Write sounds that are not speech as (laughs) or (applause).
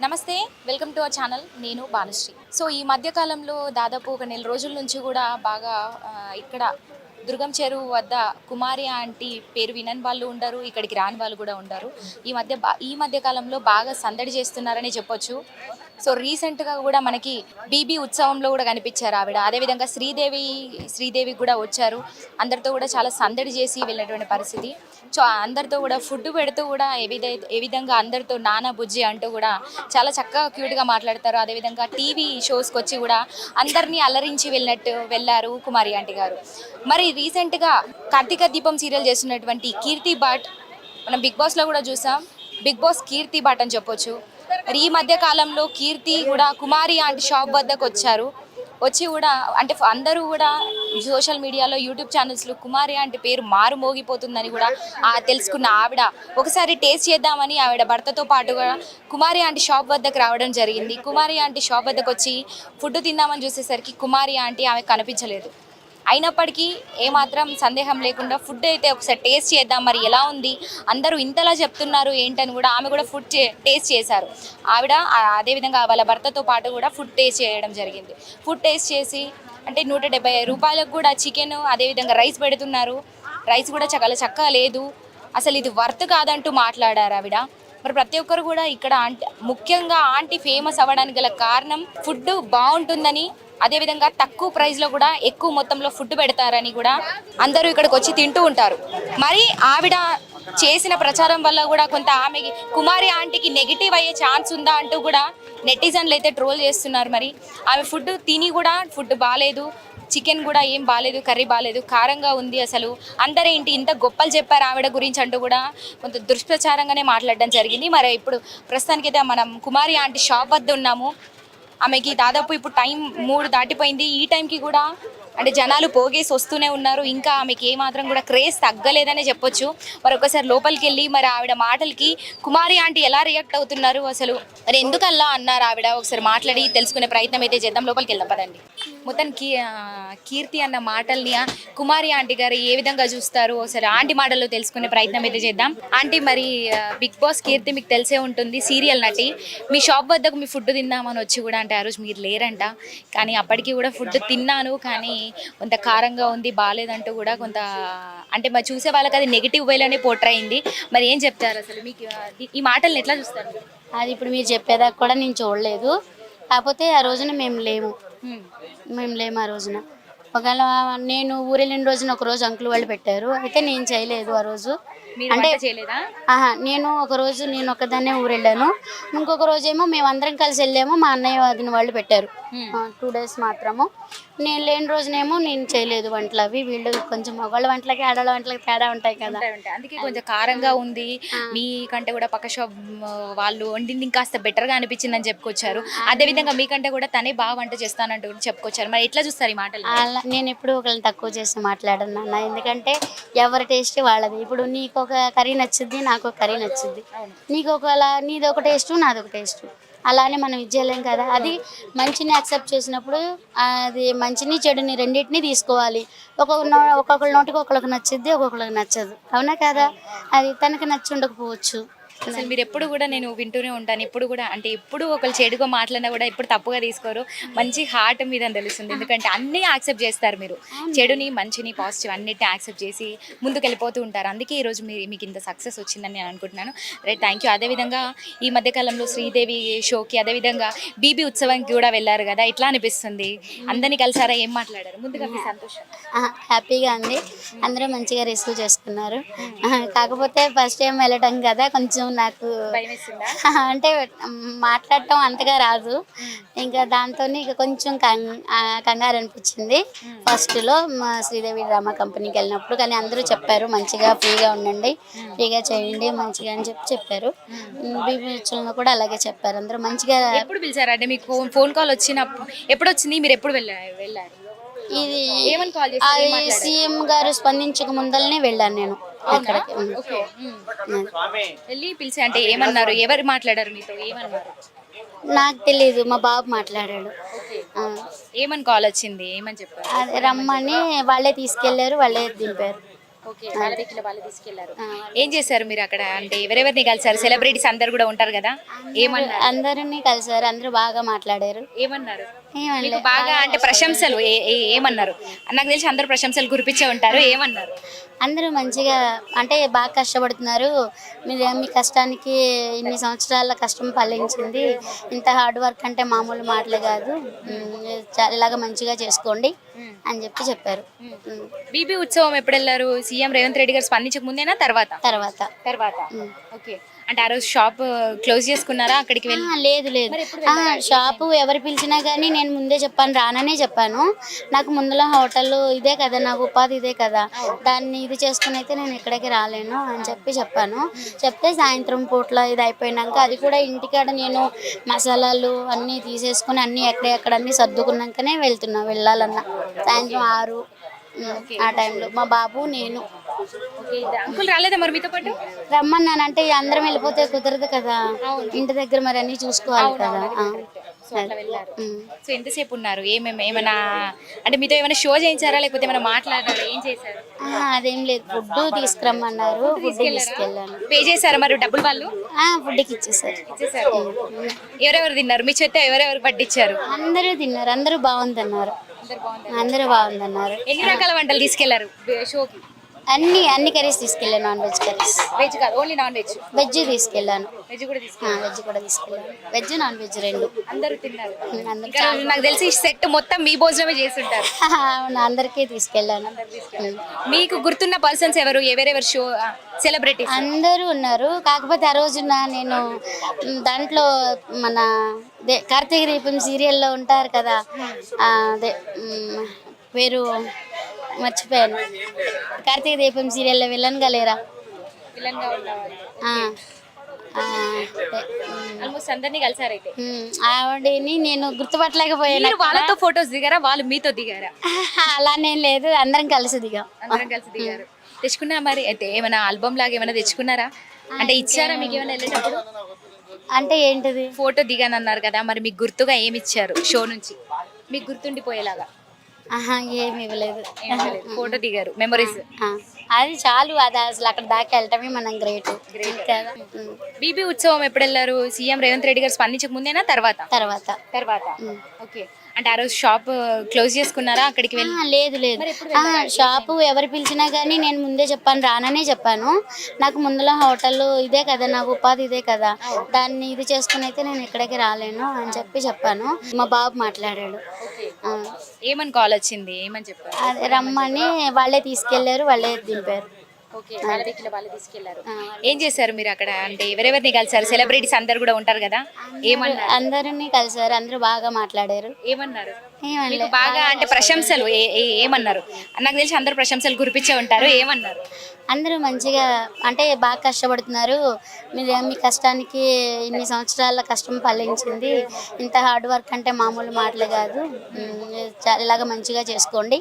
నమస్తే welcome to our channel. నేను Balasri. So ఈ మధ్యకాలంలో దాదాపు ఒక నెల రోజుల నుంచి కూడా బాగా ఇక్కడ దుర్గం చెరువు వద్ద కుమారి ఆంటీ పేరు వినని వాళ్ళు ఉండరు ఇక్కడికి రాని వాళ్ళు కూడా ఉండరు. ఈ మధ్య బా- ఈ మధ్య కాలంలో బాగా సందడి చేస్తున్నారని చెప్పొచ్చు. సో రీసెంట్గా కూడా మనకి బీబీ ఉత్సవంలో కూడా కనిపించారు ఆవిడ. అదేవిధంగా శ్రీదేవి శ్రీదేవి కూడా వచ్చారు. అందరితో కూడా చాలా సందడి చేసి వెళ్ళినటువంటి పరిస్థితి. సో అందరితో కూడా ఫుడ్ పెడుతూ కూడా ఏ విధ ఏ విధంగా అందరితో నానా బుజ్జి అంటూ కూడా చాలా చక్కగా క్యూట్గా మాట్లాడతారు. అదేవిధంగా టీవీ షోస్కి వచ్చి కూడా అందరినీ అలరించి వెళ్ళినట్టు వెళ్ళారు కుమారి ఆంటీ గారు. మరి రీసెంట్గా కార్తీక దీపం సీరియల్ చేస్తున్నటువంటి కీర్తి భట్ మనం బిగ్ బాస్లో కూడా చూసాం. బిగ్ బాస్ కీర్తి భట్ అని చెప్పొచ్చు. మరి ఈ మధ్య కాలంలో కీర్తి కూడా కుమారి ఆంటీ షాప్ వద్దకు వచ్చారు. వచ్చి కూడా అంటే అందరూ కూడా సోషల్ మీడియాలో యూట్యూబ్ ఛానల్స్లో కుమారి అంటే పేరు మారు మోగిపోతుందని కూడా తెలుసుకున్న ఆవిడ ఒకసారి టేస్ట్ చేద్దామని ఆవిడ భర్తతో పాటు కూడా కుమారి ఆంటీ షాప్ వద్దకు రావడం జరిగింది. కుమారి ఆంటీ షాప్ వద్దకు వచ్చి ఫుడ్ తిందామని చూసేసరికి కుమారి ఆంటీ ఆమె కనిపించలేదు. అయినప్పటికీ ఏమాత్రం సందేహం లేకుండా ఫుడ్ అయితే ఒకసారి టేస్ట్ చేద్దాం. మరి ఎలా ఉంది? అందరూ ఇంతలా చెప్తున్నారు ఏంటని కూడా ఆమె కూడా ఫుడ్ టేస్ట్ చేశారు. ఆవిడ ఆ- అదేవిధంగా వాళ్ళ భర్తతో పాటు కూడా ఫుడ్ టేస్ట్ చేయడం జరిగింది. ఫుడ్ టేస్ట్ చేసి అంటే నూట డెబ్బై రూపాయలకు కూడా చికెన్ అదేవిధంగా రైస్ పెడుతున్నారు. రైస్ కూడా చాలా చక్కగా లేదు. అసలు ఇది వర్త్ కాదంటూ మాట్లాడారు ఆవిడ. మరి ప్రతి ఒక్కరు కూడా ఇక్కడ ఆంటీ ముఖ్యంగా ఆంటీ ఫేమస్ అవ్వడానికి గల కారణం ఫుడ్ బాగుంటుందని అదేవిధంగా తక్కువ ప్రైస్లో కూడా ఎక్కువ మొత్తంలో ఫుడ్ పెడతారని కూడా అందరూ ఇక్కడికి వచ్చి తింటూ ఉంటారు. మరి ఆవిడ చేసిన ప్రచారం వల్ల కూడా కొంత ఆమె కుమారి ఆంటీకి నెగిటివ్ అయ్యే ఛాన్స్ ఉందా అంటూ కూడా నెటిజన్లు అయితే ట్రోల్ చేస్తున్నారు మరి. ఆమె ఫుడ్ తిని కూడా ఫుడ్ బాగాలేదు చికెన్ కూడా ఏం బాగాలేదు కర్రీ బాగాలేదు కారంగా ఉంది అసలు. అందరేంటి ఇంత గొప్పలు చెప్పారు ఆవిడ గురించి అంటూ కూడా కొంత దుష్ప్రచారంగానే మాట్లాడడం జరిగింది. మరి ఇప్పుడు ప్రస్తుతానికైతే మనం కుమారి ఆంటీ షాప్ వద్ద ఉన్నాము. ఆమెకి దాదాపు ఇప్పుడు టైం మూడు దాటిపోయింది. ఈ టైంకి కూడా అంటే జనాలు పోగేసి వస్తూనే ఉన్నారు. ఇంకా ఆమెకి ఏమాత్రం కూడా క్రేజ్ తగ్గలేదనే చెప్పొచ్చు. మరి ఒకసారి లోపలికి వెళ్ళి మరి ఆవిడ మాటలకి కుమారి ఆంటీ ఎలా రియాక్ట్ అవుతున్నారు అసలు? మరి ఎందుకల్లా అన్నారు ఆవిడ? ఒకసారి మాట్లాడి తెలుసుకునే ప్రయత్నం అయితే చేద్దాం. లోపలికి వెళ్దాం పదండి. మొత్తం కీ కీర్తి అన్న మాటల్ని కుమారి ఆంటీ గారు ఏ విధంగా చూస్తారు? ఒకసారి ఆంటీ మాటల్లో తెలుసుకునే ప్రయత్నం అయితే చేద్దాం. ఆంటీ మరి బిగ్ బాస్ కీర్తి మీకు తెలిసే ఉంటుంది. సీరియల్ నటి. మీ షాప్ వద్దకు మీ ఫుడ్ తిందామని వచ్చి కూడా అంటే ఆ రోజు మీరు లేరంట. కానీ అప్పటికి కూడా ఫుడ్ తిన్నాను. కానీ కొంత కారంగా ఉంది బాగాలేదంటూ కూడా కొంత అంటే మరి చూసే వాళ్ళకి అది నెగిటివ్ వేలోనే పోట్రై అయింది. మరి ఏం చెప్తారు అసలు మీకు? ఈ- మాటల్ని ఎట్లా చూస్తారు? అది ఇప్పుడు మీరు చెప్పేదాకా కూడా నేను చూడలేదు. కాకపోతే ఆ రోజున మేము లేము. మేము లేము ఆ రోజున. ఒకవేళ నేను ఊరెళ్ళిన రోజున ఒక రోజు అంకుల్ వాళ్ళు పెట్టారు. అయితే నేను చేయలేదు ఆ రోజు. వంట చేయలేదా? ఆహా నేను ఒక రోజు నేను ఒకదాన్నే ఊరెళ్ళాను. ఇంకొక రోజు ఏమో మేము అందరం కలిసి వెళ్ళాము. మా అన్నయ్య వదిన వాళ్ళు పెట్టారు. టూ డేస్ మాత్రము. నేను లేని రోజునేమో నేను చేయలేదు వంటలు అవి. వీళ్ళు కొంచెం మగవాళ్ళ వంటలకి ఆడవాళ్ళ వంటలకి తేడా ఉంటాయి కదా. అందుకే కొంచెం కారంగా ఉంది. మీకంటే కూడా పక్క షాప్ వాళ్ళు వండింది ఇంకాస్త better గా అనిపించింది అని చెప్పుకొచ్చారు. అదే విధంగా మీకంటే కూడా తనే బాగా వంట చేస్తానంటూ కూడా చెప్పుకొచ్చారు మరి ఎట్లా చూస్తారు ఈ మాటలు? నేను ఎప్పుడు ఒకళ్ళని తక్కువ చేసి మాట్లాడను నాన్న. ఎందుకంటే ఎవరి టేస్ట్ వాళ్ళది. ఇప్పుడు నీకు ఒక కర్రీ నచ్చుద్ది నాకు ఒక కర్రీ నచ్చుద్ది. నీకు ఒకలా నీది ఒక టేస్ట్ నాది ఒక టేస్ట్. అలానే మనం ఇచ్చేయలేం కదా. అది మంచిని యాక్సెప్ట్ చేసినప్పుడు అది మంచిని చెడుని రెండింటిని తీసుకోవాలి. ఒక్కొక్క ఒక్కొక్కరి నోటికి ఒక్కొక్కరికి నచ్చుద్ది ఒక్కొక్కరికి నచ్చదు. అవునా కదా? అది తనకి నచ్చి ఉండకపోవచ్చు. అసలు మీరు ఎప్పుడు కూడా నేను వింటూనే ఉంటాను. ఎప్పుడు కూడా అంటే ఎప్పుడు ఒకరు చెడుగా మాట్లాడినా కూడా ఎప్పుడు తప్పుగా తీసుకోరు. మంచి హార్ట్ మీద అని తెలుస్తుంది. ఎందుకంటే అన్నీ యాక్సెప్ట్ చేస్తారు మీరు. చెడుని మంచిని పాజిటివ్ అన్నిటిని యాక్సెప్ట్ చేసి ముందుకు వెళ్ళిపోతూ ఉంటారు. అందుకే ఈరోజు మీ మీకు ఇంత సక్సెస్ వచ్చిందని నేను అనుకుంటున్నాను. రైట్ థ్యాంక్ యూ అదేవిధంగా ఈ మధ్యకాలంలో శ్రీదేవి షోకి అదేవిధంగా బీబీ ఉత్సవానికి కూడా వెళ్ళారు కదా. ఎట్లా అనిపిస్తుంది? అందరినీ కలిసారా? ఏం మాట్లాడారు? ముందుగా మీ సంతోషం. హ్యాపీగా ఉంది అందరూ మంచిగా రిసీవ్ చేసుకున్నారు. ఆహా, కాకపోతే ఫస్ట్ టైం వెళ్ళటం కదా. కొంచెం నాకు (laughs) అంటే మాట్లాడటం అంతగా రాదు. ఇంకా దాంతో ఇక కొంచెం కంగారు అనిపించింది. ఫస్ట్లో మా శ్రీదేవి డ్రామా కంపెనీకి వెళ్ళినప్పుడు కానీ అందరూ చెప్పారు మంచిగా ఫ్రీగా ఉండండి ఫ్రీగా చేయండి మంచిగా అని చెప్పి చెప్పారు. బీబీ ఉత్సవంలో కూడా అలాగే చెప్పారు. అందరూ మంచిగా ఎప్పుడు పిలిచారు? అంటే మీకు ఫోన్ కాల్ వచ్చినప్పుడు ఎప్పుడు వచ్చింది మీరు ఎప్పుడు వెళ్ళారు వెళ్ళారు? ఇది సీఎం గారు స్పందించక ముందలనే వెళ్ళాను నేను. వెళ్ళి పిలిచి అంటే ఏమన్నారు? ఎవరు మాట్లాడారు మీతో? ఏమన్నారు? నాకు తెలియదు మా బాబు మాట్లాడాడు. ఆ, ఏమని కాల్ వచ్చింది? ఏమని చెప్పారు? అదే రమ్మని వాళ్ళే తీసుకెళ్ళారు వాళ్ళే దింపారు. ఓకే. వాళ్ళ వెహికల్ వాళ్ళు తీసుకెళ్ళారు. ఆ, ఏం చేశారు మీరు అక్కడ? అంటే ఎవరెవరిని కలిసారు సెలబ్రిటీస్ అందరు కూడా ఉంటారు కదా. ఏమన్నారు? అందరినీ కలిసారు అందరూ బాగా మాట్లాడారు. ఏమన్నారు? మీకు బాగా అంటే ప్రశంసలు ఏ- ఏ- ఏమన్నారు? నాకు తెలిసి అందరు ప్రశంసలు కురిపించే ఉంటారు ఏమన్నారు? అందరూ మంచిగా అంటే బాగా కష్టపడుతున్నారు. మీరు మీ కష్టానికి ఇన్ని సంవత్సరాల కష్టం ఫలించింది. ఇంత హార్డ్ వర్క్ అంటే మామూలు మాటలు కాదు. ఉమ్, చా- ఇలాగ మంచిగా చేసుకోండి అని చెప్పి చెప్పారు. ఉమ్, బీబీ ఉత్సవం ఎప్పుడు వెళ్ళారు? సీఎం రేవంత్ రెడ్డి గారు స్పందించక ముందేనా? తర్వాత? తర్వాత. తర్వాత. ఓకే. అంటే ఆ రోజు షాప్ క్లోజ్ చేసుకున్నారా? అక్కడికి వెళ్ళి? ఆ, లేదు లేదు. ఆ, షాపు ఎవరు పిలిచినా కానీ నేను ముందే చెప్పాను రాననే చెప్పాను. నాకు ముందులో హోటల్ ఇదే కదా నాకు ఉపాధి ఇదే కదా. దాన్ని ఇది చేసుకుని అయితే నేను ఎక్కడికి రాలేను అని చెప్పి చెప్పాను. చెప్తే సాయంత్రం పూట్ల ఇది అయిపోయినాక అది కూడా ఇంటికాడ నేను మసాలాలు అన్నీ తీసేసుకుని అన్నీ ఎక్కడెక్కడ అన్నీ సర్దుకున్నాకనే వెళ్తున్నా వెళ్ళాలన్నా. సాయంత్రం ఆరు ఉమ్, ఆ టైంలో. మా బాబు నేను. ఓకే అంకుల్ రాలేదా మరి మీతో పాటు? రమ్మన్నానంటే అందరం వెళ్ళిపోతే కుదరదు కదా. ఇంటి దగ్గర మరి అన్నీ చూసుకోవాలి కదా. ఆ. సో అట్లా వెళ్ళారు. ఉమ్. సో ఎంతసేపు ఉన్నారు? ఏమేమి ఏమైనా అంటే మీతో ఏమైనా షో చేయించారా? లేకపోతే ఏమైనా మాట్లాడారా? ఏం చేశారు? ఆ, అదేం లేదు. ఫుడ్ తీసుకురమ్మన్నారు. ఫుడ్ తీసుకెళ్ళాను. పే చేశారా మరి డబ్బులు వాళ్ళు? ఆ, ఫుడ్కి ఇచ్చేసారు. ఇచ్చేసారు. ఎవరెవరు తిన్నారు? మీ చేత ఎవరెవరు పట్టించారు? అందరూ తిన్నారు. అందరూ బాగుందన్నారు. అందరు బాగుంది అందరూ బాగుందన్నారు. ఎన్ని రకాల వంటలు తీసుకెళ్ళారు? షోకి? అన్ని అన్ని కర్రీస్ తీసుకెళ్ళాను నాన్ వెజ్ కర్రీస్ వెజ్ కాదు ఓన్లీ నాన్ వెజ్ వెజ్ తీసుకెళ్ళాను. వెజ్ కూడా తీసుకెళ్ళారు వెజ్ కూడా తీసుకెళ్ళాను. వెజ్ నాన్ వెజ్ రెండు. అందరూ తిన్నారు. అందరూ ఇంకా నాకు తెలిసి సెట్ మొత్తం మీ భోజనమే చేస్తుంటారు. (laughs) అవును అందరికీ తీసుకెళ్ళాను. మీకు గుర్తున్న పర్సన్స్ ఎవరు? ఎవరెవరు షో సెలబ్రిటీస్ అందరూ ఉన్నారు. కాకపోతే ఆ రోజున నేను దాంట్లో మన కార్తీక దీపం సీరియల్లో ఉంటారు కదా అదే పేరు మర్చిపోయాను. కార్తీక దీపం సీరియల్లో విలన్గా లేరా? విలన్గా ఉన్నవాళ్ళు ఆ, ఆ, అదే, మ్, ఆల్మోస్ట్ అందరినీ కలిసారు అయితే. మ్, ఆవిడని నేను గుర్తుపట్టలేకపోయాను. వాళ్ళతో ఫొటోస్ దిగారా? వాళ్ళు మీతో దిగారా? అలానేం లేదు. అందరం కలిసి దిగాం. అందరం కలిసి దిగారు. తెచ్చుకున్నా మరి? అయితే ఏమైనా ఆల్బమ్ లాగా ఏమైనా తెచ్చుకున్నారా? అంటే ఇచ్చారా మీకు ఏమైనా వెళ్ళేటప్పుడు? అంటే ఏంటిది? ఫోటో దిగానన్నారు కదా మరి మీకు గుర్తుగా ఏమి ఇచ్చారు షో నుంచి? మీకు గుర్తుండిపోయేలాగా. ఆహా ఏమి ఇవ్వలేదు. ఫోటో దిగారు. మెమరీస్ అది చాలు అది అసలు అక్కడ దాకా వెళ్ళటమే మనం గ్రేట్. బీబీ ఉత్సవం ఎప్పుడు వెళ్ళారు? సీఎం రేవంత్ రెడ్డి గారు స్పందించక ముందేనా? తర్వాత? తర్వాత. తర్వాత. ఓకే. అంటే ఆ రోజు షాప్ క్లోజ్ చేసుకున్నారా? అక్కడికి వెళ్ళి? లేదు లేదు. షాపు ఎవరు పిలిచినా కానీ నేను ముందే చెప్పాను రాననే చెప్పాను. నాకు ముందులో హోటల్ ఇదే కదా నాకు ఉపాధి ఇదే కదా. దాన్ని ఇది చేసుకుని అయితే నేను ఎక్కడికి రాలేను అని చెప్పి చెప్పాను. మా బాబు మాట్లాడాడు. ఏమని కాల్ వచ్చింది? ఏమని చెప్పారు? అదే రమ్మని వాళ్ళే తీసుకెళ్ళారు వాళ్ళే దింపారు. ఓకే వాళ్ళ వెహికల్ వాళ్ళు తీసుకెళ్ళారు ఏం చేశారు మీరు అక్కడ? అంటే ఎవరెవరిని కలిసారు సెలబ్రిటీస్ అందరు కూడా ఉంటారు కదా? ఏమన్నారు? అందరినీ కలిసారు అందరూ బాగా మాట్లాడారు. ఏమన్నారు? మీకు బాగా అంటే ప్రశంసలు ఏ- ఏ- ఏమన్నారు? నాకు తెలిసి అందరు ప్రశంసలు కురిపించే ఉంటారు ఏమన్నారు? అందరూ మంచిగా అంటే బాగా కష్టపడుతున్నారు. మీరు మీ కష్టానికి ఇన్ని సంవత్సరాల కష్టం ఫలించింది. ఇంత హార్డ్ వర్క్ అంటే మామూలు మాటలు కాదు. ఉమ్, చా- ఇలాగ మంచిగా చేసుకోండి.